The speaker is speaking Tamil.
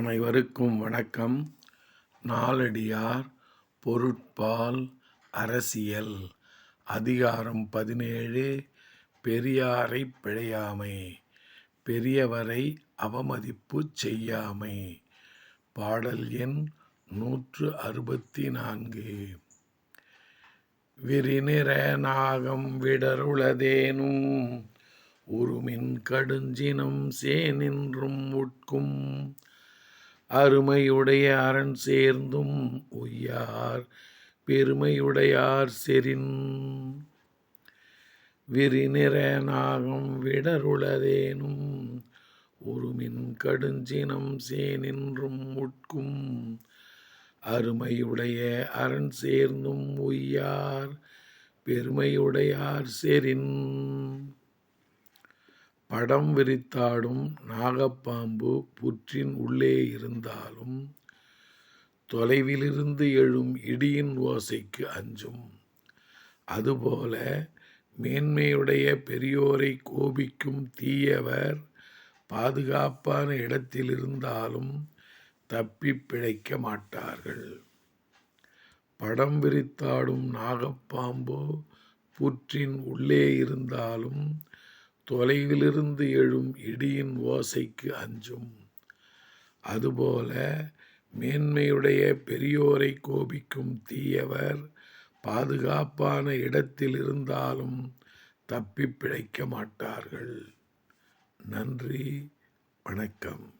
அனைவருக்கும் வணக்கம். நாலடியார் பொருட்பால் அரசியல். அதிகாரம் பதினேழு பெரியாரை பிழையாமை பெரியவரை அவமதிப்பு செய்யாமை. பாடல் எண் நூற்று அறுபத்தி நான்கு. விரிநிற நாகம் விடருளதேனும் உருமின் கடுஞ்சினம் சேனின்றும் உட்கும். அருமையுடைய அரண் சேர்ந்தும் உய்யார் பெருமையுடையார் செரின் விரிநிற நாகம் விடருளதேனும் உருமின் கடுஞ்சினம் சேனின்றும் உட்கும். அருமையுடைய அரண் சேர்ந்தும் உய்யார் பெருமையுடையார் செரின் படம் விரித்தாடும் நாகப்பாம்பு புற்றின் உள்ளே இருந்தாலும் தொலைவிலிருந்து எழும் இடியின் ஓசைக்கு அஞ்சும். அதுபோல மேன்மையுடைய பெரியோரை கோபிக்கும் தீயவர் பாதுகாப்பான இடத்தில் இருந்தாலும் தப்பி பிழைக்க மாட்டார்கள். படம் விரித்தாடும் நாகப்பாம்பு புற்றின் உள்ளே இருந்தாலும் தொலைவிலிருந்து எழும் இடியின் ஓசைக்கு அஞ்சும். அதுபோல மேன்மையுடைய பெரியோரை கோபிக்கும் தீயவர் பாதுகாப்பான இடத்தில் இருந்தாலும் தப்பி பிழைக்க மாட்டார்கள். நன்றி வணக்கம்.